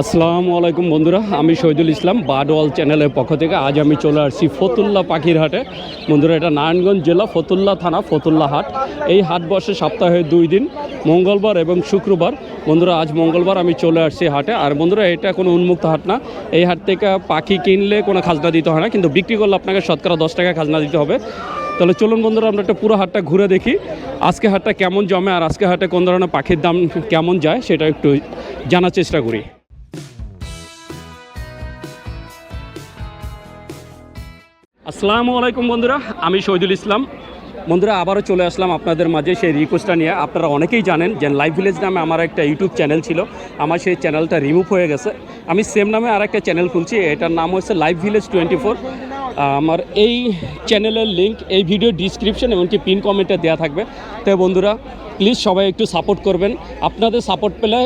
আসসালামু আলাইকুম বন্ধুরা, আমি শহীদুল ইসলাম, বাডওয়াল চ্যানেলের পক্ষ থেকে আজ আমি চলে আসছি ফতুল্লা পাখির হাটে। বন্ধুরা, এটা নারায়ণগঞ্জ জেলা ফতুল্লা থানা, ফতুল্লা হাট। এই হাট বসে সপ্তাহে দুই দিন, মঙ্গলবার এবং শুক্রবার। বন্ধুরা, আজ মঙ্গলবার আমি চলে আসছি হাটে। আর বন্ধুরা, এটা কোনো উন্মুক্ত হাট না। এই হাট থেকে পাখি কিনলে কোনো খাজনা দিতে হয় না, কিন্তু বিক্রি করলে আপনাকে শতকরা দশ টাকা খাজনা দিতে হবে। তাহলে চলুন বন্ধুরা, আমরা একটা পুরো হাটটা ঘুরে দেখি। আজকে হাটটা কেমন জমে আর আজকে হাটে কোন ধরনের পাখির দাম কেমন যায়, সেটা একটু জানার চেষ্টা করি। আসসালামু আলাইকুম বন্ধুরা, আমি শহীদুল ইসলাম। বন্ধুরা, আবারও চলে আসলাম আপনাদের মাঝে সেই রিকোয়েস্টটা নিয়ে। আপনারা অনেকেই জানেন যে লাইভ ভিলেজ নামে আমার একটা ইউটিউব চ্যানেল ছিল। আমার সেই চ্যানেলটা রিমুভ হয়ে গেছে। আমি সেম নামে আর একটা চ্যানেল খুলছি, এটার নাম হচ্ছে লাইভ ভিলেজ টোয়েন্টি ফোর আমার এই চ্যানেলের লিঙ্ক এই ভিডিও ডিসক্রিপশন এমনকি পিন কমেন্টে দেওয়া থাকবে। তো বন্ধুরা প্লিজ সবাই একটু সাপোর্ট করবেন। আপনাদের সাপোর্ট পেলে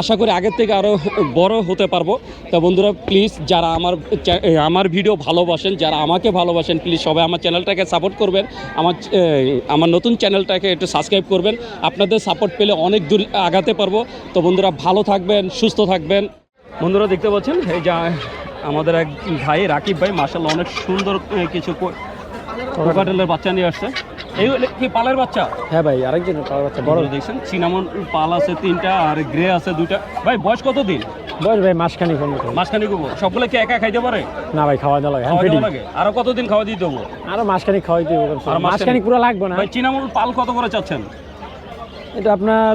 আশা করি আগের থেকে আরও বড় হতে পারব। তো বন্ধুরা প্লিজ যারা আমার আমার ভিডিও ভালোবাসেন, যারা আমাকে ভালোবাসেন প্লিজ সবাই আমার চ্যানেলটাকে সাপোর্ট করবেন। আমার আমার নতুন চ্যানেলটাকে একটু সাবস্ক্রাইব করবেন। আপনাদের সাপোর্ট পেলে অনেক দূর আগাতে পারব। তো বন্ধুরা, ভালো থাকবেন, সুস্থ থাকবেন। বন্ধুরা, দেখতে পাচ্ছেন? এই যা আমাদের এক ভাই রাকিব ভাই মার্শাল্লাহ অনেক সুন্দর কিছু কোকাটেলের বাচ্চা নিয়ে আসছে। এই কি পালের বাচ্চা? হ্যাঁ ভাই আরেকজন পাওয়ার বাচ্চা বড়। দেখছেন? সিনামন পাল আছে তিনটা আর গ্রে আছে দুইটা। ভাই বয়স কত দিন? বয়স ভাই মাসখানি মতো। মাঝখানে গোবর সবগুলো কি একা খাইতে পারে? না ভাই খাওয়া দাওয়া লাগে হ্যান্ড লাগে? আরও কতদিন খাওয়া দিতে দেবো আরও মাসখানি খাওয়াই দিব আর মাসখানি পুরো লাগবে না। ভাই চিনামন পাল কত করে চাচ্ছেন? এটা আপনার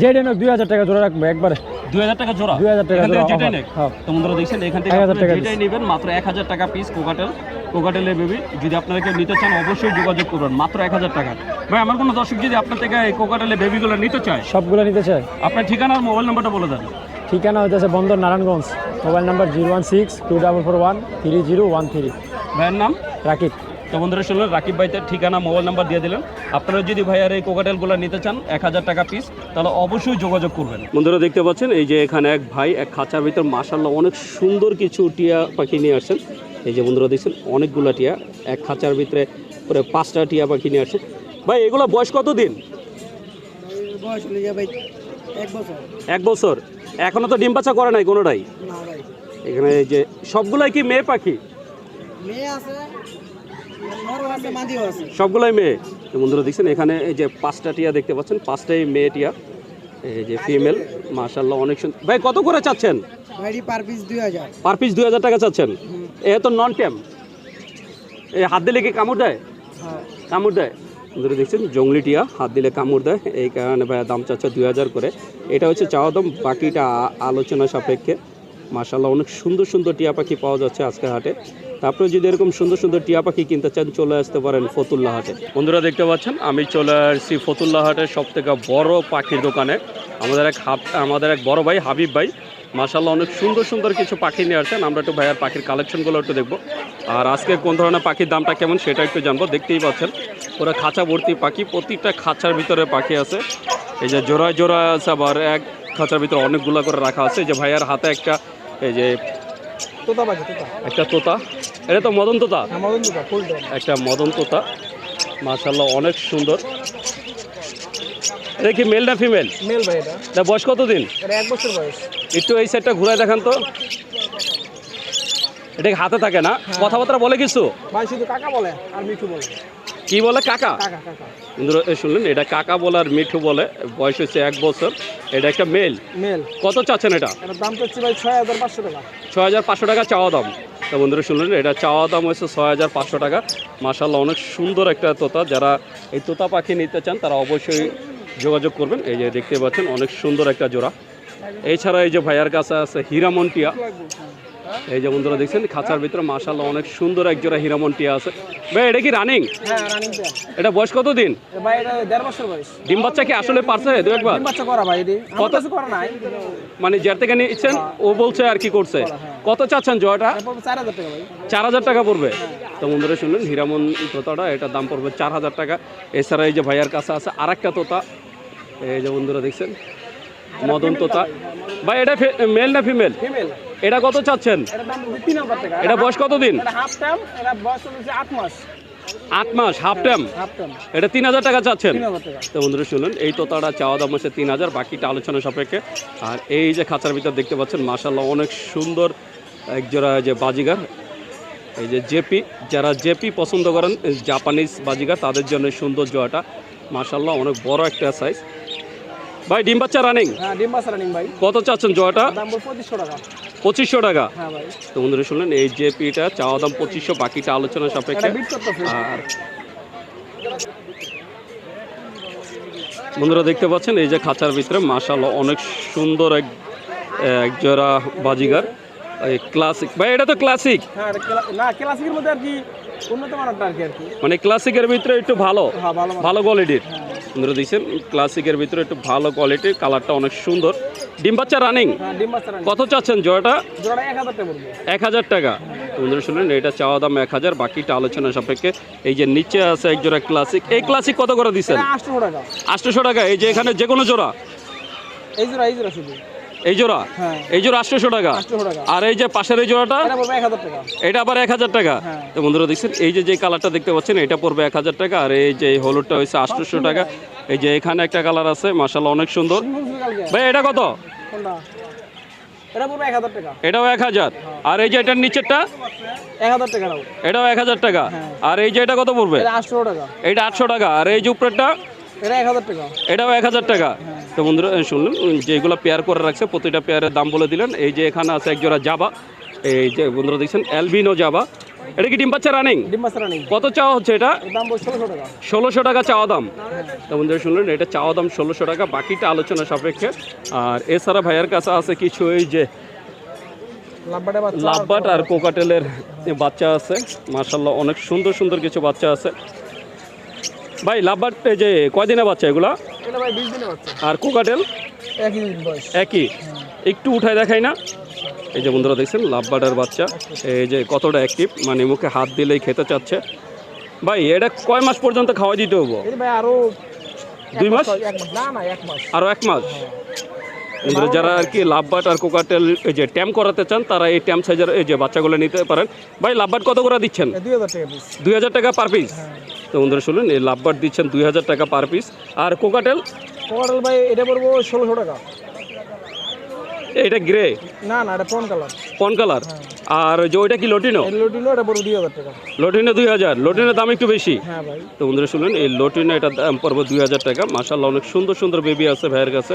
যে দুই হাজার টাকা জোড়া রাখব একবারে। টাকা জোড়া? 2000 টাকা জোড়া যেটাই offer। তো বন্ধুরা দেখছেন এখান থেকে আপনারা টাকা যেটাই নেবেন মাত্র এক হাজার টাকা পিস কোকাটেল কোকাটেলের বেবি যদি আপনারা কেউ নিতে চান অবশ্যই যোগাযোগ করবেন মাত্র এক হাজার টাকা। ভাই আমার কোনো দর্শক যদি আপনার থেকে এই কোকাটেলের বেবিগুলো নিতে চায় সবগুলো নিতে চাই আপনার ঠিকানা আর মোবাইল নাম্বারটা বলে দেন। ঠিকানা Bandar Narayanganj. Mobile number zero one six two double four one three zero one three. ভাইয়ের নাম? রাকিব। তো বন্ধুরা শুনলেন? রাকিব ভাই তার ঠিকানা মোবাইল নাম্বার দিয়ে দিলেন। আপনারা যদি ভাইয়ার এই কোকাটেলগুলো নিতে চান এক হাজার টাকা পিস তাহলে অবশ্যই যোগাযোগ করবেন। বন্ধুরা দেখতে পাচ্ছেন এই যে এখানে এক ভাই এক খাঁচার ভিতর মাসাল্লাহ অনেক সুন্দর কিছু টিয়া পাখি নিয়ে আসছেন। এই যে বন্ধুরা দেখছেন অনেকগুলো টিয়া এক খাঁচার ভিতরে পুরো পাঁচটা টিয়া পাখি নিয়ে আসছেন। ভাই এগুলো বয়স কত দিন এক বছর। এক এখনও তো ডিম বাচ্চা করে নাই কোনোটাই? না এখানে এই যে সবগুলাই কি মেয়ে পাখি? মেয়ে আছে নরও আছে মাদিও আছে সবগুলাই মেয়ে। বন্ধুরা দেখছেন এখানে এই যে পাঁচটা টিয়া দেখতে পাচ্ছেন পাঁচটাই মেয়ে টিয়া। এই যে ফিমেল মাশাল্লাহ অনেক সুন্দর ভাই কত করে চাচ্ছেন? পার পিস দুই হাজার। টাকা চাচ্ছেন? এ তো নন ট্যাম এই হাত দিলে কি কামড় দেয়? হ্যাঁ। কামড় দেয়। বন্ধুরা দেখছেন জঙ্গলি টিয়া হাত দিলে কামড় দেয়। এই কারণে ভাই দাম চাচ্ছে দুই হাজার করে। এটা হচ্ছে চাওয়া দাম বাকিটা আলোচনা সাপেক্ষে। মাশাল্লাহ অনেক সুন্দর সুন্দর টিয়া পাখি পাওয়া যাচ্ছে আজকে হাটে। তারপরে যদি এরকম সুন্দর সুন্দর টিয়া পাখি কিনতে চান চলে আসতে পারেন ফতুল্লা হাটে। বন্ধুরা দেখতে পাচ্ছেন আমি চলে আসছি ফতুল্লা হাটের সব থেকে বড় পাখির দোকানে। আমাদের এক হাব আমাদের এক বড় ভাই হাবিব ভাই মাশাল্লাহ অনেক সুন্দর সুন্দর কিছু পাখি নিয়ে আসছেন। আমরা একটু ভাইয়ার পাখির কালেকশনগুলো একটু দেখব। আর আজকে কোন ধরনের পাখির দামটা কেমন সেটা একটু জানব দেখতেই পাচ্ছেন। ওরা খাঁচা ভর্তি পাখি প্রতিটা খাঁচার ভিতরে পাখি আছে। এই যে জোড়ায় জোড়ায় আছে আবার এক খাঁচার ভিতরে অনেকগুলো করে রাখা আছে। যে ভাইয়ার হাতে একটা এই যে তোতা পাখি তোতা। একটা তোতা। এটা তো মদন তোতা? আমাদের তোতা ফুল ডন একটা মদন তোতা। মাশাল্লাহ অনেক সুন্দর। এটা কি মেল না ফিমেল মেল ভাই এটা। এটা বয়স কতদিন? এক বছর বয়স। একটু এই সাইডটা ঘুরায় দেখান তো। এটা হাতে থাকে না? কথাবার্তা বলে কিছু? ভাই শুধু কাকা বলে আর মিঠু বলে। কি বলে কাকা? এই শুনলেন এটা কাকা বলে আর মিঠু বলে। বয়স হচ্ছে এক বছর। এটা একটা মেল মেল কত চাচ্ছেন এটা? দাম চাচ্ছি ভাই ছয় হাজার পাঁচশো টাকা। ছয় হাজার পাঁচশো টাকা চাওয়া দাম। তো বন্ধুরা শুনলেন, এটা চাওয়া দাম হয়েছে ছয় হাজার পাঁচশো টাকা। মাসাল্লাহ অনেক সুন্দর একটা তোতা। যারা এই তোতা পাখি নিতে চান, তারা অবশ্যই যোগাযোগ করবেন। এই যে দেখতে পাচ্ছেন, অনেক সুন্দর একটা জোড়া। এছাড়া এই যে ভাইয়ার কাছে আছে হীরামন্টিয়া। এই যে বন্ধুরা দেখছেন খাঁচার ভিতরে মাসাল্লাহ অনেক সুন্দর এক জোড়া হীরামন্টিয়া আছে। ভাই এটা কি রানিং হ্যাঁ এটা বয়স কত দিন ডিম বাচ্চা কি আসলে পারছে দু একবার? কত- মানে যার থেকে নিচ্ছেন ও বলছে আর কি করছে। কত চাচ্ছেন জয়টা? চার হাজার টাকা ভাই। চার হাজার টাকা পড়বে। তো বন্ধুরা শুনলেন হিরামন তোতাটা এটার দাম পড়বে চার হাজার টাকা। এছাড়া এই যে ভাইয়ার কাছে আছে আর একটা তোতা। এই যে বন্ধুরা দেখছেন মদন তোতা ভাই এটা মেল না ফিমেল এটা কত চাচ্ছেন? এটা বয়স কত দিন এটা হাফ টাইম এটা বয়স হচ্ছে আট মাস। হাফ টাইম এটা তিন হাজার টাকা চাচ্ছেন? তো বন্ধুরা শুনুন এই তোতাটা চাওয়া দাম হচ্ছে তিন হাজার বাকিটা আলোচনা সাপেক্ষে। আর এই যে খাঁচার ভিতর দেখতে পাচ্ছেন মাসাল্লাহ অনেক সুন্দর একজোড়া যে বাজিগার এই যে জেপি। যারা জেপি পছন্দ করেন জাপানিজ বাজিগার তাদের জন্য সুন্দর জোয়াটা মাসাল্লাহ অনেক বড় একটা সাইজ ভাই ডিম বাচ্চা রানিং হ্যাঁ ডিম বাস রানিং ভাই। কত চাচ্ছেন জয়টা? দাম বল পঁচিশশো টাকা। পঁচিশশো টাকা? হ্যাঁ ভাই। তো বন্ধুরা শুনলেন এই যে জেপিটা চাওয়া দাম পঁচিশশো বাকিটা আলোচনা সাপেক্ষে। আর বন্ধুরা দেখতে পাচ্ছেন এই যে খাঁচার ভিতরে মাশাল্লাহ অনেক সুন্দর এক এক জোড়া বাজিগার। এই ক্লাসিক ভাই এটা তো ক্লাসিক হ্যাঁ না ক্লাসিকের মধ্যে আর কি উন্নত মানটা আর কি মানে ক্লাসিকের ভিতরে একটু ভালো। হ্যাঁ ভালো ভালো কোয়ালিটির বন্ধুরা দিয়েছেন। ক্লাসিকের ভিতরে একটু ভালো কোয়ালিটির কালারটা অনেক সুন্দর। ডিম বাচ্চা রানিং হ্যাঁ কত চাচ্ছেন জোড়াটা? এক হাজার টাকা বন্ধুরা শুনলেন এটা চাওয়া দাম এক হাজার বাকিটা আলোচনা সাপেক্ষে। এই যে নিচে আছে এক জোড়া ক্লাসিক এই ক্লাসিক কত করে দিচ্ছেন? আটশোশো টাকা। এই যে এখানে যে কোনো জোড়া? এই জোড়া এই জোড়া শুধু। এই জোড়া? হ্যাঁ। এই জোড়া আটশোশো টাকা। আর এই যে পাশের এই জোড়াটা? এটা আবার এক হাজার টাকা? হ্যাঁ। তো বন্ধুরা দেখছেন এই যে যে কালারটা দেখতে পাচ্ছেন এটা পড়বে এক হাজার টাকা। আর এই যে হলুদটা হয়েছে আটশোশো টাকা। এই যে এখানে একটা কালার আছে মাসাল্লাহ অনেক সুন্দর। ভাই এটা কত? এটাও এক হাজার। আর এই যে এটার নিচেরটা? এটাও এক হাজার টাকা। হ্যাঁ। আর এই যে এটা কত পড়বে? এটা আটশো টাকা। আর এই যে উপরেরটা? এটাও এক হাজার টাকা। তো বন্ধুরা শুনলেন যেগুলো পেয়ার করে রাখছে প্রতিটা পেয়ারের দাম বলে দিলেন। এই যে এখানে আছে একজোড়া জাবা এই যে বন্ধুরা দেখছেন অ্যালবিনো জাবা এটা কি ডিম পাচ্ছে রানিং কত চাওয়া হচ্ছে এটা? ষোলোশো টাকা। চাওয়া দাম। তো বন্ধুরা শুনলেন এটা চাওয়া দাম ষোলোশো টাকা বাকিটা আলোচনা সাপেক্ষে। আর এছাড়া ভাইয়ের কাছে আছে কিছু এই যে লাভবাট আর কোকাটেলের বাচ্চা আছে। মার্শাল্লাহ অনেক সুন্দর সুন্দর কিছু বাচ্চা আছে। ভাই লাভবার এই যে কয়দিনে বাচ্চা এগুলা? আর কোকাটেল? একই একটু উঠায় দেখাই না? এই যে বন্ধুরা দেখছেন লাভবাটার বাচ্চা। এই যে কতটা অ্যাক্টিভ মানে মুখে হাত দিলেই খেতে চাচ্ছে। ভাই এটা কয় মাস পর্যন্ত খাওয়া দিতে হব দুই মাস? আরও এক মাস। যারা আর কি লাভবাট আর কোকাটেল এই যে ট্যাম করাতে চান তারা এই ট্যাম সাইজের এই যে বাচ্চাগুলো নিতে পারেন। ভাই লাভবাট কত করে দিচ্ছেন? দুই হাজার টাকা পিস দুই হাজার টাকা পার পিস তো বন্ধুরা শুনুন এই লাভবাট দিচ্ছেন দুই হাজার টাকা পার পিস আর কোকাটেল? কোকাটেল ভাই এটা পড়ব ষোলোশো টাকা। এটা গ্রে না না এটা পন কালার পন কালার আর যে ওইটা কি লটিনো লটিনো এটা পড়ব দুই হাজার টাকা। লটিনো দুই হাজার। লটিনের দাম একটু বেশি। হ্যাঁ ভাই। তো বন্ধুরা শুনুন এই লটিনো এটার দাম পড়বে দুই হাজার টাকা। মাসাল্লাহ অনেক সুন্দর সুন্দর বেবি আছে ভাইয়ের কাছে।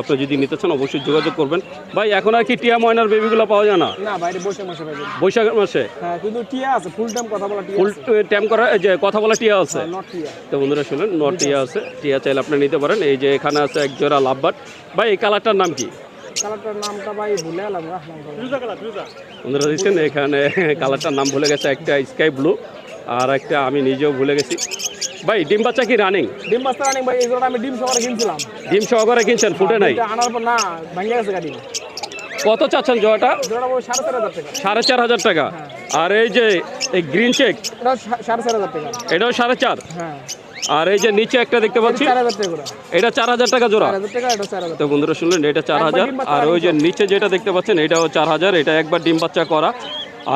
আপনি যদি নিতে চান অবশ্যই যোগাযোগ করবেন। ভাই এখন আর কি টিয়া ময়নার বেবিগুলো পাওয়া যায় না? না বসে বসে পাইবেন বৈশাখ মাসে? হ্যাঁ কিন্তু টিয়া আছে ফুল টাইম কথা বলা টিয়া ফুল ট্যাম করা যে কথা বলা টিয়া আছে। টিয়া। তো বন্ধুরা শুনুন নট টিয়া আছে। টিয়া চাইলে আপনি নিতে পারেন। এই যে এখানে আছে এক জোড়া লাভবাট ভাই এই কালারটার নাম কি? কালারটার নামটা ভাই ভুলে গেলাম বন্ধুরা দিচ্ছেন এখানে কালারটার নাম ভুলে গেছে একটা স্কাই ব্লু আর একটা আমি নিজেও ভুলে গেছি। ভাই ডিম বাচ্চা কি রানিং ডিম বাস্তা রানিং ভাই এই জোড়াটা আমি ডিম সহকারে কিনছিলাম। ডিম সহকারে কিনছেন ফুটে নাই? আনার পর না ভাঙে গেছে গাড়ি কত চাচ্ছেন জোয়াটা সাড়ে চার হাজার টাকা। সাড়ে চার হাজার টাকা। আর এই যে এই গ্রিন চেক এটা সা- সাড়ে চার এটাও সাড়ে চার? হ্যাঁ। আর এই যে নিচে একটা দেখতে পাচ্ছি এটা চার হাজার টাকা জোড়া। তো বন্ধুরা শুনলেন এটা চার হাজার। আর ওই যে নিচে যেটা দেখতে পাচ্ছেন এটাও চার হাজার এটা একবার ডিম বাচ্চা করা।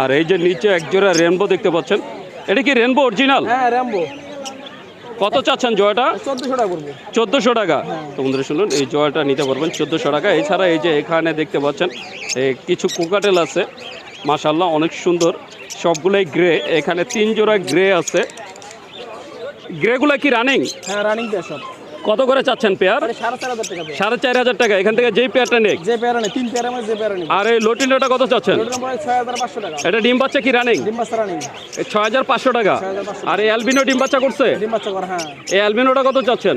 আর এই যে নিচে এক জোড়া রেনবো দেখতে পাচ্ছেন এটা কি রেনবো অরিজিনাল হ্যাঁ র্যাম্বো কত চাচ্ছেন জয়টা? চোদ্দোশো টাকা টাকা। তো বন্ধুরা শুনুন এই জয়টা নিতে পারবেন চোদ্দোশো টাকা। এছাড়া এই যে এখানে দেখতে পাচ্ছেন এই কিছু কোকাটেল আছে। মাশাল্লাহ অনেক সুন্দর। সবগুলোই গ্রে এখানে তিন জোড়া গ্রে আছে। গ্রেগুলো কি রানিং হ্যাঁ রানিং পেয়ার সব। কত করে চাচ্ছেন পেয়ার সাড়ে চার হাজার টাকা। এখান থেকে যেই পেয়ারটা নেক। যে পেয়ারা নেই তিন পেয়ারা যে পেয়ারা নেই আর এই লটিনোটা কত চাচ্ছেন? এটা ডিম বাচ্চা কি রানিং ডিম বাচ্চা রানিং ছয় হাজার পাঁচশো টাকা। আর এই অ্যালবিনো ডিম বাচ্চা করছে? ডিম বাচ্চা করে হ্যাঁ। এই অ্যালবিনোটা কত চাচ্ছেন?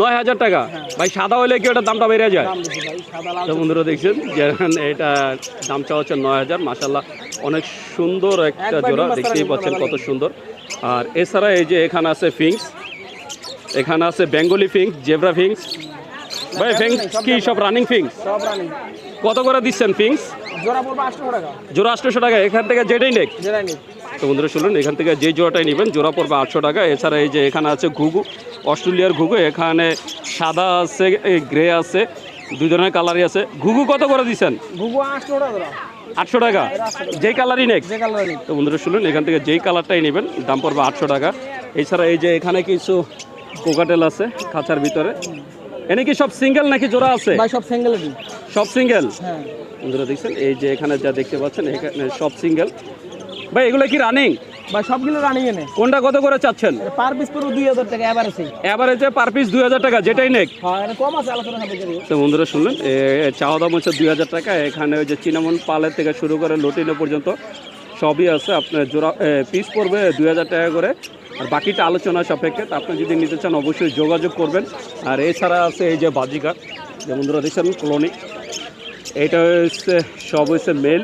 নয় হাজার টাকা। টাকা। ভাই সাদা হলে কি ওটার দামটা বেড়ে যায়? তো বন্ধুরা দেখছেন যে এটা দাম চাওয়া হচ্ছে নয় হাজার। মাসাল্লাহ অনেক সুন্দর একটা জোড়া। দেখতেই পাচ্ছেন কত সুন্দর। আর এছাড়া এই যে এখানে আছে ফিংস এখানে আছে বেঙ্গলি ফিংস জেব্রা ফিংস ভাই ফিংস কি সব রানিং ফিংস কত করে দিচ্ছেন ফিংস জোড়া পড়ব আটশো টাকা। এখান থেকে যেটাই নেক। তো বন্ধুরা শুনুন এখান থেকে যে জোড়াটাই নেবেন জোড়া পড়বে আটশো টাকা। এছাড়া এই যে এখানে আছে ঘুঘু অস্ট্রেলিয়ার ঘুঘু এখানে সাদা আছে গ্রে আছে দুই ধরনের কালারই আছে। ঘুঘু কত করে দিচ্ছেন? ঘুঘু আটশো টাকা আটশো টাকা। যেই কালারই নেক। তো বন্ধুরা শুনুন এখান থেকে যেই কালারটাই নেবেন দাম পড়বে আটশো টাকা। এছাড়া এই যে এখানে কিছু কোকাটেল আছে খাঁচার ভিতরে। এনে কি সব সিঙ্গেল নাকি জোড়া আছে? সব সিঙ্গেল সব সিঙ্গেল হ্যাঁ। বন্ধুরা দেখছেন এই যে এখানে যা দেখতে পাচ্ছেন এখানে সব সিঙ্গেল ভাই এগুলো কি রানিং ভাই সবগুলো রানিং এনে কোনটা কত করে চাচ্ছেন? পার পিস পুরো দুই হাজার টাকা এবার আছে এভারেজে পার পিস দুই হাজার টাকা যেটাই নেক। হ্যাঁ কম আছে আলোচনা হবে তো বন্ধুরা শুনলেন চাওয়া দাম হচ্ছে দুই হাজার টাকা। এখানে ওই যে চিনামন পালের থেকে শুরু করে লটিনো পর্যন্ত সবই আছে। আপনার জোড়া পিস পড়বে দুই হাজার টাকা করে। আর বাকিটা আলোচনা সাপেক্ষে তা আপনি যদি নিতে চান অবশ্যই যোগাযোগ করবেন। আর এছাড়া আছে এই যে বাজিকার যে বন্ধুরা দেখছেন কলোনি এটা হচ্ছে সব হচ্ছে মেল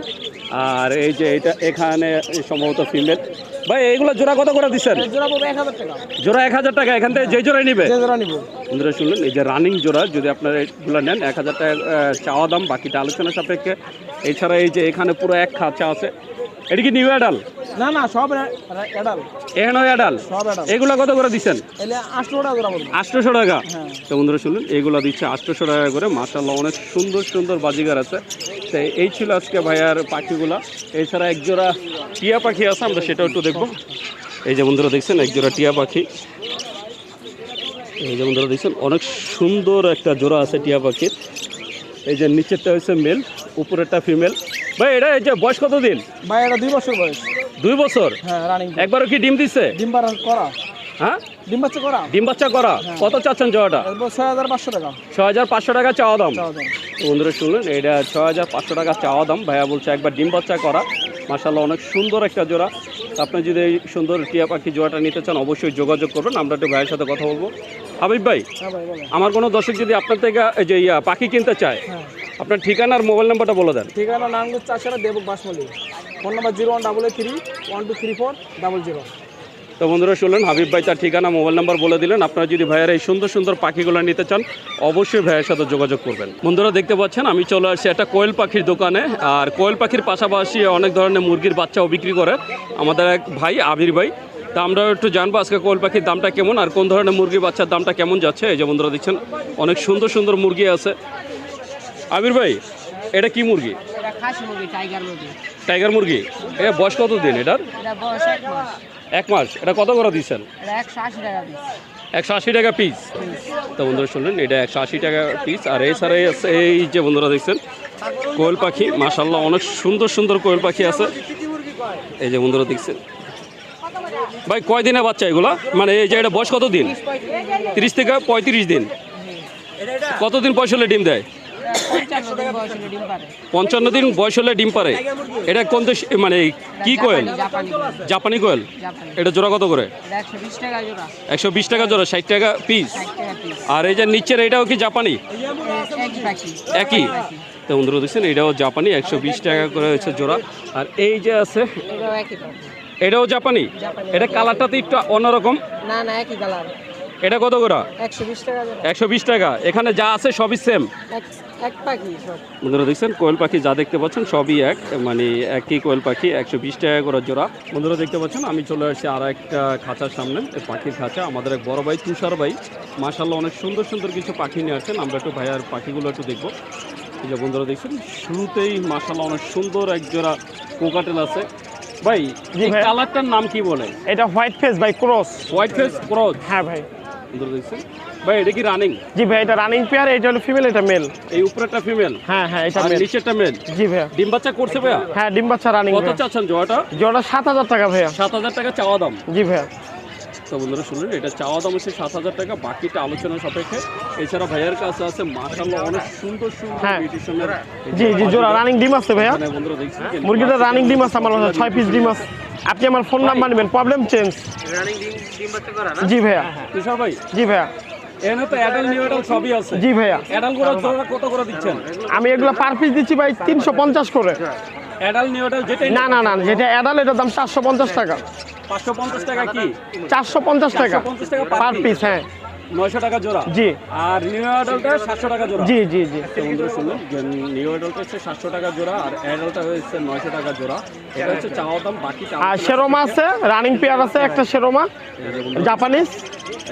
আর এই যে এটা এখানে সম্ভবত ফিমেল ভাই এইগুলো জোড়া কত করে দিচ্ছেন? জোড়া এক হাজার টাকা। এখান থেকে যে জোড়া নিবে? যে জোড়া নিব। বন্ধুরা শুনলেন এই যে রানিং জোড়া যদি আপনারা এগুলো নেন এক হাজার টাকা চাওয়া দাম বাকিটা আলোচনা সাপেক্ষে। এছাড়া এই যে এখানে পুরো এক খাঁচা আছে এটা কি নিউ অ্যাডাল না না সব এডাল এখানেও অ্যাডাল সব এডাল এগুলো কত করে দিচ্ছেন? আটশো টাকা পড়বে আটশোশো টাকা? হ্যাঁ। তো বন্ধুরা শুনলেন এগুলো দিচ্ছে আটশোশো টাকা করে। মাসাল্লাহ অনেক সুন্দর সুন্দর বাজিগার আছে। তো এই ছিল আজকে ভাইয়ার পাখিগুলা। এছাড়া এক জোড়া টিয়া পাখি আছে আমরা সেটাও একটু দেখব। এই যে বন্ধুরা দেখছেন এক জোড়া টিয়া পাখি। এই যে বন্ধুরা দেখছেন অনেক সুন্দর একটা জোড়া আছে টিয়া পাখির। এই যে নিচেরটা হচ্ছে মেল উপরেরটা ফিমেল ভাই এটা এই যে বয়স কত দিন ভাই এটা দুই বছর বয়স। দুই বছর? হ্যাঁ রানিং একবারও কি ডিম দিচ্ছে ডিম বার করা। হ্যাঁ? ডিম বাচ্চা করা? ডিম বাচ্চা করা? কত চাচ্ছেন জোড়াটা? ছয় হাজার পাঁচশো টাকা। ছ হাজার পাঁচশো টাকা চাওয়া দাম। চাওয়া দাম। তো বন্ধুরা শুনলেন এটা ছ হাজার পাঁচশো টাকা চাওয়া দাম। ভাইয়া বলছে একবার ডিম বাচ্চা করা। মাসাল্লাহ অনেক সুন্দর একটা জোড়া। আপনি যদি এই সুন্দর টিয়া পাখি জোড়াটা নিতে চান অবশ্যই যোগাযোগ করবেন। আমরা একটু ভাইয়ের সাথে কথা বলব। হাবিব ভাই হ্যাঁ আমার কোনো দর্শক যদি আপনার থেকে এই যে পাখি কিনতে চায় হ্যাঁ। আপনার ঠিকানা আর মোবাইল নাম্বারটা বলে দেন। ঠিকানা নারায়ণগঞ্জ চাষারা দেবক বাসমলি। Phone number zero one double eight three one two three four double zero. তো বন্ধুরা শুনলেন হাবিব ভাই তার ঠিকানা মোবাইল নাম্বার বলে দিলেন। আপনারা যদি ভাইয়ের এই সুন্দর সুন্দর পাখিগুলো নিতে চান অবশ্যই ভাইয়ের সাথে যোগাযোগ করবেন। বন্ধুরা দেখতে পাচ্ছেন আমি চলে আসছি একটা কোয়েল পাখির দোকানে। আর কোয়েল পাখির পাশাপাশি অনেক ধরনের মুরগির বাচ্চাও বিক্রি করে। আমাদের এক ভাই আবির ভাই। তা আমরা একটু জানব আজকে কোয়েল পাখির দামটা কেমন আর কোন ধরনের মুরগির বাচ্চার দামটা কেমন যাচ্ছে। এই যে বন্ধুরা দেখছেন অনেক সুন্দর সুন্দর মুরগি আছে। আবির ভাই এটা কি মুরগি? টাইগার মুরগি এটা বয়স কত দিন এটার? এটা এক মাস। এটা কত করে দিচ্ছেন একশো আশি টাকা পিস তো বন্ধুরা শুনলেন এটা একশো আশি টাকা পিস আর এছাড়াই আছে এই যে বন্ধুরা দেখছেন কোয়েল পাখি মাসাল্লাহ অনেক সুন্দর সুন্দর কোয়েল পাখি আছে। এই যে বন্ধুরা দেখছেন। ভাই কয় দিনে বাচ্চা এগুলো? মানে এই যে এটা বয়স কত দিন তিরিশ থেকে পঁয়ত্রিশ দিন। কতদিন পয়সা হলে ডিম দেয়? পঞ্চান্ন দিন বয়স হলে ডিম পারে। এটা কোন দেশ মানে কি কোয়েল? জাপানি। কোয়েল? এটা জোড়া কত করে? একশো বিশ টাকা জোড়া। ষাট টাকা পিস আর এই যে নিচের এটাও কি জাপানি? একই তো বন্ধুরা দেখছেন এটাও জাপানি একশো বিশ টাকা করে হচ্ছে জোড়া। আর এই যে আছে এটাও জাপানি। এটা কালারটাতে একটু অন্যরকম। না না একই কালার। এটা কত করে? একশো বিশ টাকা একশো বিশ টাকা। এখানে যা আছে সবই সেম এক পাখি সব। বন্ধুরা দেখছেন কোয়েল পাখি যা দেখতে পাচ্ছেন সবই এক মানে একই কোয়েল পাখি একশো বিশ টাকা করে জোড়া। বন্ধুরা দেখতে পাচ্ছেন আমি চলে আসছি আর একটা খাঁচার সামনে পাখির খাঁচা আমাদের এক বড় ভাই তুষার ভাই। মাসাল্লাহ অনেক সুন্দর সুন্দর কিছু পাখি নিয়ে আসছেন আমরা একটু ভাইয়ার পাখিগুলো একটু দেখব। এই যে বন্ধুরা দেখছেন শুরুতেই মাসাল্লাহ অনেক সুন্দর এক জোড়া কোকাটেল আছে। ভাই এই ভাই। কালারটার নাম কি বলে? এটা হোয়াইট ফেস ভাই ক্রস। White face cross. হ্যাঁ ভাই। ভাই এটা কি রানিং জি ভাই এটা রানিং পেয়ার এটা হলো ফিমেল এটা মেল এই উপরেরটা ফিমেল হ্যাঁ হ্যাঁ এটা মেল নিচেরটা মেল জি ভাইয়া। ডিম বাচ্চা করছে ভাইয়া? হ্যাঁ ডিম বাচ্চা রানিং কত চাচ্ছেন জোড়া টাকা চাওয়া দাম। জি তো বন্ধুরা শুনলেন এটা চাওয়া দাম হচ্ছে সাত হাজার টাকা বাকিটা আলোচনা সাপেক্ষে। এছাড়া ভাইয়ের কাছে আছে মাশাল্লাহ অনেক সুন্দর সুন্দর হ্যাঁ। বিউটিশিয়ানের জি জি জোড়া রানিং ডিম আছে ভাইয়া। বন্ধুরা মুরগিটা রানিং ডিম আছে আমার ছয় পিস ডিম আছে। আপনি আমার ফোন নাম্বার নেবেন প্রবলেম চেঞ্জ জি ভাইয়া। তুষার ভাই জি ভাইয়া। এখানে তো অ্যাডাল নিউ অ্যাডাল সবই আছে। জি ভাইয়া। আমি এগুলো পার পিস দিচ্ছি ভাই তিনশো পঞ্চাশ করে। না না না যেটা অ্যাডাল এটার দাম চারশো পঞ্চাশ টাকা। পাঁচশো পঞ্চাশ টাকা কি? চারশো পঞ্চাশ টাকা। 450 টাকা per পার পিস হ্যাঁ। নয়শো টাকা জোড়া? জি। আর নিউ অ্যাডাল্টটা সাতশো টাকা জোড়া? জি জি জি। তো বন্ধুরা নিউ অ্যাডাল্টটা হচ্ছে সাতশো টাকা জোড়া আর অ্যাডাল্টটা হচ্ছে নয়শো টাকা জোড়া। এটা হচ্ছে চাওয়া দাম বাকি আর শেরোমা আছে। রানিং পেয়ার আছে একটা শেরোমা জাপানিজ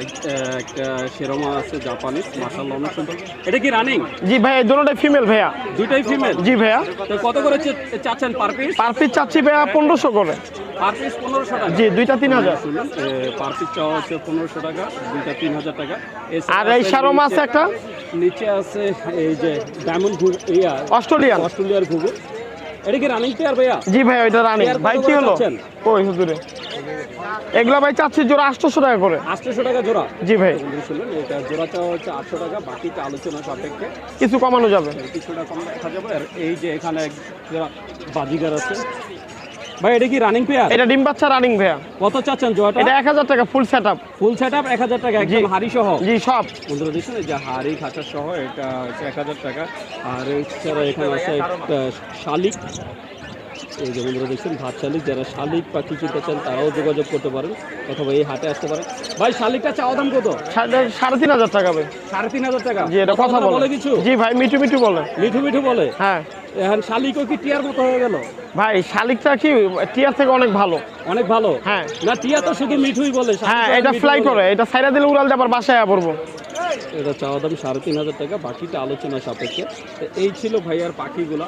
একটা শেরোমা আছে জাপানিজ মাসাল্লাহ অনেক সুন্দর। এটা কি রানিং জি দুটোটাই ফিমেল ভাইয়া। দুইটাই ফিমেল জি ভাইয়া। তো কত করে চাচ্ছেন পার পিস পার পিস চাচ্ছি ভাইয়া পনেরোশো করে। পার পিস পনেরোশো টাকা। জি দুইটা তিন হাজার। শুনুন পার পিস চাওয়া হচ্ছে পনেরোশো টাকা দুইটা তিন হাজার টাকা আর এই আছে নিচে- একটা? নিচে আছে এই যে ডায়মন্ড ইয়া। অস্ট্রেলিয়ান? অস্ট্রেলিয়ার ঘুঘু এটা কি রানিং পেয়ার ভাইয়া? জি ভাই ওইটা রানিং ভাই কি হলো? ওই হুজুরে? এগুলা ভাই চাচ্ছি জোড়া আটশোশো টাকা করে। আটশোশো টাকা জোড়া? জি ভাই। শুনলেন এটা জোড়া চাওয়া হচ্ছে আটশো টাকা বাকিটা আলোচনা সাপেক্ষে। কিছু কমানো যাবে। কিছুটা কম দেখা যাবে। আর এই যে এখানে এক বাজিগার আছে ভাই এটা কি রানিং পেয়ার এটা ডিম বাচ্চা রানিং ভাইয়া কত চাচ্ছেন জোয়াটা? এটা এক হাজার টাকা full set up full set up এক হাজার টাকা একদম হাড়ি সহ। জি সব। বন্ধুরা দেখছেন এই যে হাড়ি খাঁচা সহ এটা হচ্ছে এক হাজার টাকা। আর এছাড়া এখানে আছে একটা শালিক। এই যে বন্ধুরা দেখছেন ভাত শালিক। যারা শালিক পাখি কিনতে চান তারাও যোগাযোগ করতে পারেন অথবা এই হাটে আসতে পারেন। ভাই শালিকটা চাওয়া দাম কত? সাড়ে তিন হাজার টাকা ভাই সাড়ে তিন হাজার টাকা? জি এটা কথা বলে বলে। কিছু? জি ভাই মিঠু মিঠু বলে। মিঠু মিঠু বলে? হ্যাঁ। এখন শালিকও কি টিয়ার মতো হয়ে গেল? ভাই শালিকটা কি টিয়ার থেকে অনেক ভালো। অনেক ভালো? হ্যাঁ। না টিয়া তো শুধু মিঠুই বলে হ্যাঁ এটা ফ্লাই করে এটা সাইডা দিলে উড়াল যাবার বাসায় পড়ব। এটা চাওয়া দাম সাড়ে তিন হাজার টাকা বাকিটা আলোচনা সাপেক্ষে। এই ছিল ভাইয়ার পাখিগুলা।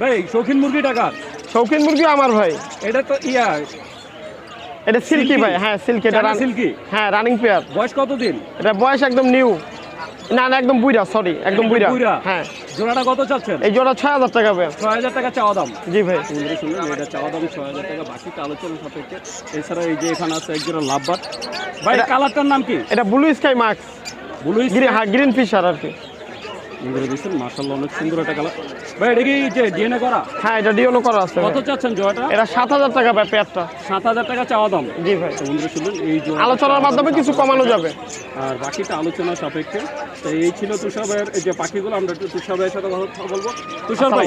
ভাই শৌখিন মুরগি টাকা শৌখিন মুরগি আমার ভাই। এটা তো ইয়া এটা সিল্কি ভাই হ্যাঁ সিল্কি এটা সিল্কি? হ্যাঁ রানিং পেয়ার। বয়স কতদিন? এটা বয়স একদম নিউ। না না একদম বুইরা সরি একদম বুইরা? হ্যাঁ। জোড়াটা কত চাচ্ছেন? এই জোড়া ছয় হাজার টাকা ভাই ছয় হাজার টাকা চাওয়া দাম। জি ভাই। শুনলেন এটা চাওয়া দাম ছয় হাজার টাকা। বাকিটা আলোচনা সাপেক্ষে। এছাড়া এই যে এখানে আছে একজোড়া লাভবার। ভাই কালারটার নাম কি? এটা blue sky marks blue green হ্যাঁ গ্রিন ফিশার আর কি। বন্ধুরা দিচ্ছেন মার্শাল্লাহ অনেক সুন্দর একটা কালার। ভাই এটা কি যে ডিএনএ করা? হ্যাঁ এটা ডিওনো করা আছে কত চাচ্ছেন জোড়াটা? এটা সাত হাজার টাকা ভাই পেয়ারটা। সাত হাজার টাকা চাওয়া দাম? জি ভাই। বন্ধুরা শুনলেন এই জোড়া আলোচনার মাধ্যমে কিছু কমানো যাবে। আর বাকিটা আলোচনা সাপেক্ষে। তো এই ছিল তুষার ভাইয়ের এই যে পাখিগুলো আমরা একটু তুষার ভাইয়ের সাথে কথা বলব। তুষার ভাই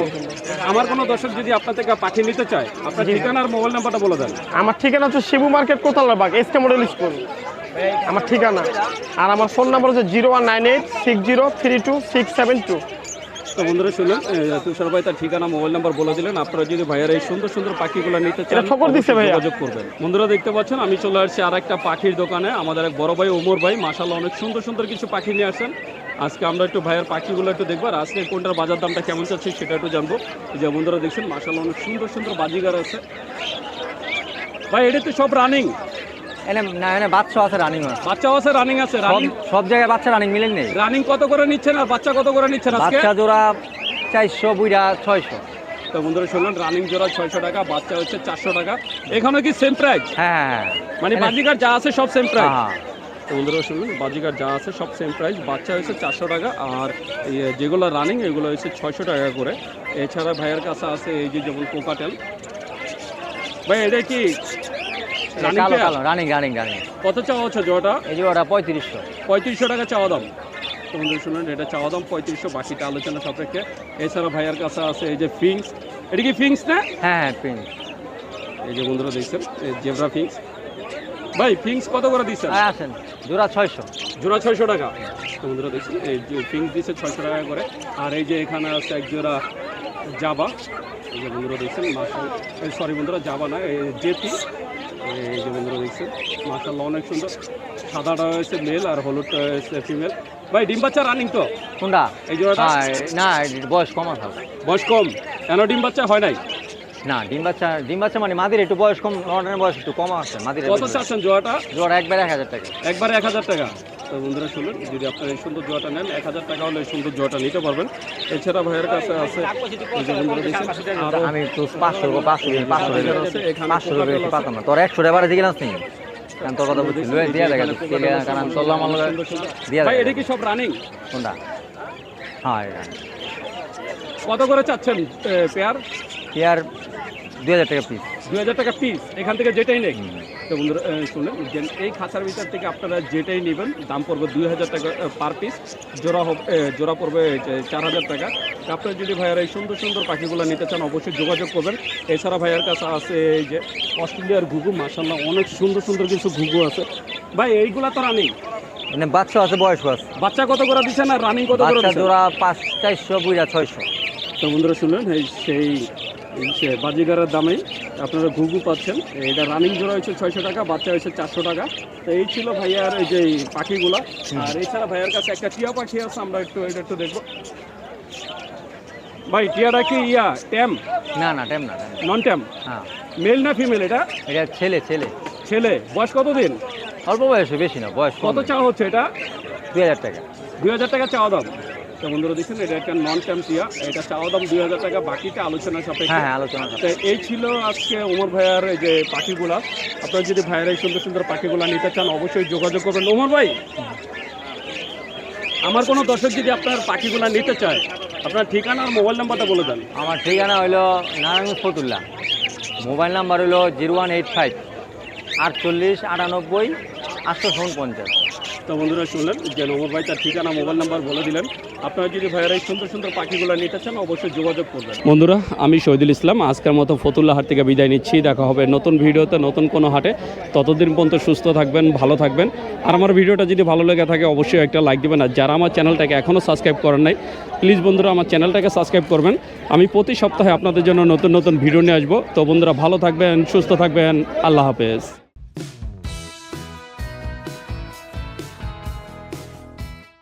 আমার কোনো দর্শক যদি আপনার থেকে পাখি নিতে চায় আপনার ঠিকানা আর মোবাইল নাম্বারটা বলে দেন। আমার ঠিকানা হচ্ছে Shibu market Kotalbag SK model school. আমার ঠিকানা। আর আমার ফোন নাম্বার হচ্ছে zero one nine eight six zero three two six seven two. তো বন্ধুরা শুনলেন তুষার ভাই তার ঠিকানা মোবাইল নাম্বার বলে দিলেন। আপনারা যদি ভাইয়ার এই সুন্দর সুন্দর পাখিগুলো নিতে চান দিছে অবশ্যই ভাইয়া। যোগাযোগ করবেন। বন্ধুরা দেখতে পাচ্ছেন আমি চলে আসছি আর একটা পাখির দোকানে। আমাদের এক বড় ভাই ওমর ভাই মাসাল্লাহ অনেক সুন্দর সুন্দর কিছু পাখি নিয়ে আসেন আজকে আমরা একটু ভাইয়ের পাখিগুলো একটু দেখব আর আজকে কোনটার বাজার দামটা কেমন চাচ্ছে সেটা একটু জানব। যে বন্ধুরা দেখছেন মাসাল্লাহ অনেক সুন্দর সুন্দর বাজিগার আছে। ভাই এটা তো সব রানিং এনে না এনে বাচ্চা আছে রানিং আছে আছে রানিং আছে সব রানিং সব জায়গায় বাচ্চা রানিং মিলেন নেই। রানিং কত করে নিচ্ছেন আর বাচ্চা কত করে নিচ্ছেন আজকে? বাচ্চা জোড়া চারশো বুইরা ছয়শো। তো বন্ধুরা শুনলেন রানিং জোড়া ছয়শো টাকা বাচ্চা হচ্ছে চারশো টাকা। এখানে কি সেম প্রাইস হ্যাঁ হ্যাঁ মানে বাজিকার যা আছে সব সেম প্রাইস হ্যাঁ তো বন্ধুরা শুনলেন বাজিকার যা আছে সব সেম প্রাইস বাচ্চা হচ্ছে চারশো টাকা আর যেগুলো রানিং এগুলো হচ্ছে ছয়শো টাকা করে। এছাড়া ভাইয়ের কাছে আছে এই যে যেমন কোকাটেল ভাই এটা কি? কালো কালো রানিং রানিং রানিং। কত চাওয়া হচ্ছে জোড়াটা? এই পঁয়ত্রিশশো। পঁয়ত্রিশশো টাকা চাওয়া দাম। এটা চাওয়া দাম পঁয়ত্রিশশো বাকিটা আলোচনা সাপেক্ষে। এছাড়া ভাইয়ের কাছে আছে এই যে ফিংস এটা কি ফিংস না? হ্যাঁ হ্যাঁ প্রিন্ট এই যে বন্ধুরা দেখছেন জেব্রা ফিংস ভাই ফিংস কত করে দিচ্ছেন? আসেন জোড়া ছয়শো। জোড়া ছয়শো টাকা। বন্ধুরা দেখছেন এই ফিংস দিচ্ছে ছয়শো টাকা করে। আর এই যে এখানে আছে এক জোড়া জাবা। এই যে বন্ধুরা দেখছেন সরি বন্ধুরা জাবা না এই জেপি। এই যে বন্ধুরা দেখছেন? মাসাল্লাহ অনেক সুন্দর। সাদাটা হয়েছে মেল আর হলুদটা হচ্ছে ফিমেল ভাই ডিম বাচ্চা রানিং তো? কোনটা? এই জোড়াটা? না বয়স কম আছে বয়স কম? কেন ডিম বাচ্চা হয় নাই? না ডিম বাচ্চা ডিম বাচ্চা মানে মাদির একটু বয়স কম বয়স একটু কম আছে মাদির কত চাচ্ছেন জোড়াটা? জোড়া একবার এক হাজার টাকা। একবারে এক হাজার টাকা। তো বন্ধুরা শুনুন যদি আপনার এই সুন্দর জোয়াটা নেন এক হাজার টাকা হলে এই সুন্দর জোয়াটা নিতে পারবেন। এছাড়া ভাইয়ের কাছে আছে আমি তো পাঁচশো পাঁচশো পাঁচশো পাঁচশো। পাতাম না তোর একশো টাকা দিয়ে গেলাম কারণ তোর কথা বলছি লয়ে দেখা কারণ চললাম আমার লগে দিয়ে ভাই এটা কি সব রানিং কোনটা? হ্যাঁ কত করে চাচ্ছেন পেয়ার? পেয়ার দুই হাজার টাকা পিস দুই হাজার টাকা পিস এখান থেকে যেটাই নেই তো বন্ধুরা শুনলেন যে এই খাঁচার ভিতর থেকে আপনারা যেটাই নেবেন দাম পড়বে দুই হাজার টাকা পার পিস জোড়া হবে জোড়া পড়বে চার হাজার টাকা। তো আপনারা যদি ভাইয়ার এই সুন্দর সুন্দর পাখিগুলো নিতে চান অবশ্যই যোগাযোগ করবেন। এছাড়া ভাইয়ার কাছে আছে এই যে অস্ট্রেলিয়ার ঘুঘু মাসাল্লাহ অনেক সুন্দর সুন্দর কিছু ঘুঘু আছে। ভাই এইগুলা তো রানিং মানে বাচ্চা আছে বয়স আছে। বাচ্চা কত করে দিচ্ছেন আর রানিং কত করে জোড়া পাঁচ চারশো বুড়া ছয়শো। তো বন্ধুরা শুনলেন এই সেই বাজিগারের দামে আপনারা ঘুঘু পাচ্ছেন। এটা রানিং জোড়া হয়েছে ছয়শো টাকা বাচ্চা হয়েছে চারশো টাকা। তো এই ছিল ভাইয়ার এই যে পাখিগুলা। আর এছাড়া ভাইয়ার কাছে একটা টিয়া পাখি আছে আমরা একটু এটা একটু দেখব। ভাই টিয়াটা কি ইয়া ট্যাম না না ট্যাম না নন ট্যাম হ্যাঁ। মেল না ফিমেল এটা? এটা ছেলে ছেলে। ছেলে। বয়স কত দিন অল্প বয়সে বেশি না বয়স কত চাওয়া হচ্ছে এটা? দুই হাজার টাকা। দুই হাজার টাকা চাওয়া দাম। তো বন্ধুরা দেখছেন এটা একটা নন ট্যাম এটা চাওয়া দাম দুই হাজার টাকা বাকিটা আলোচনা হ্যাঁ সাপেক্ষে। হ্যাঁ আলোচনা তো এই ছিল আজকে ওমর ভাইয়ার এই যে পাখিগুলা। আপনারা যদি ভাইয়ার এই সুন্দর সুন্দর পাখিগুলা নিতে চান অবশ্যই যোগাযোগ করবেন। ওমর ভাই আমার কোনো দর্শক যদি আপনার পাখিগুলা নিতে চায় আপনার ঠিকানা আর মোবাইল নাম্বারটা বলে দেন। আমার ঠিকানা হইল নারায়ণ ফতুল্লা। মোবাইল নাম্বার হলো জিরো ওয়ান এইট ফাইভ আটচল্লিশ আটানব্বই আটশো পঞ্চাশ তো বন্ধুরা শুনলেন যে ওমর ভাই তার ঠিকানা, মোবাইল নাম্বার বলে দিলেন। আপনারা যদি ভাইয়ার এই সুন্দর সুন্দর পাখিগুলো নিতে চান, অবশ্যই যোগাযোগ করবেন। বন্ধুরা, আমি শহীদুল ইসলাম। আজকের মতো ফতুল্লা হাট থেকে বিদায় নিচ্ছি। দেখা হবে নতুন ভিডিওতে, নতুন কোনো হাটে। ততদিন পর্যন্ত সুস্থ থাকবেন, ভালো থাকবেন। আর আমার ভিডিওটা যদি ভালো লেগে থাকে, অবশ্যই একটা লাইক দেবেন। আর যারা আমার চ্যানেলটাকে এখনও সাবস্ক্রাইব করেন নাই প্লিজ বন্ধুরা আমার চ্যানেলটাকে সাবস্ক্রাইব করবেন। আমি প্রতি সপ্তাহে আপনাদের জন্য নতুন নতুন ভিডিও নিয়ে আসব। তো বন্ধুরা, ভালো থাকবেন, সুস্থ থাকবেন। আল্লাহ হাফেজ।